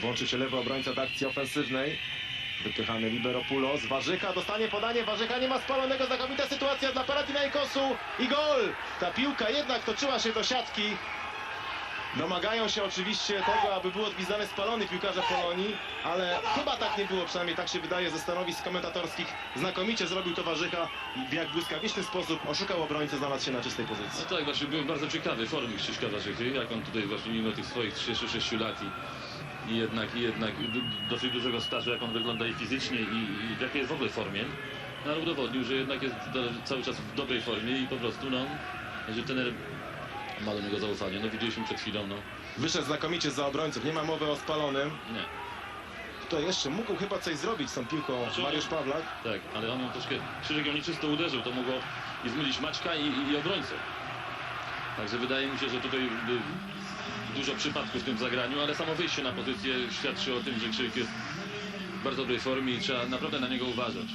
Włączy się lewy obrońca do akcji ofensywnej. Wypychany Libero Pulos. Warzycha dostanie podanie. Warzycha nie ma spalonego. Znakomita sytuacja dla Paratinaikosu. I gol! Ta piłka jednak toczyła się do siatki. Domagają się oczywiście tego, aby był odgwizdany spalony piłkarze Polonii, ale chyba tak nie było, przynajmniej tak się wydaje ze stanowisk komentatorskich. Znakomicie zrobił to Warzycha w jak błyskawiczny sposób oszukał obrońcę, znalazł się na czystej pozycji. No tak, właśnie byłem bardzo ciekawy formy Krzyśka Warzychy, jak on tutaj właśnie mimo tych swoich 36 lat i, i jednak, i jednak dosyć dużego stażu, jak on wygląda i fizycznie i, i w jakiej jest w ogóle formie. No, ale udowodnił, że jednak jest do, cały czas w dobrej formie i po prostu, no, że trener ma do niego zaufanie. No widzieliśmy przed chwilą, no, Wyszedł znakomicie za obrońców, nie ma mowy o spalonym. nie, To jeszcze mógł chyba coś zrobić z tą piłką Znaczy, Mariusz Pawlak. tak, ale on ją troszkę, Krzyżek ją nieczysto uderzył, to mogło i zmylić Maćka i, i, i obrońcę. Także wydaje mi się, że tutaj dużo przypadków w tym zagraniu, ale samo wyjście na pozycję świadczy o tym, że Krzyk jest w bardzo dobrej formie i trzeba naprawdę na niego uważać.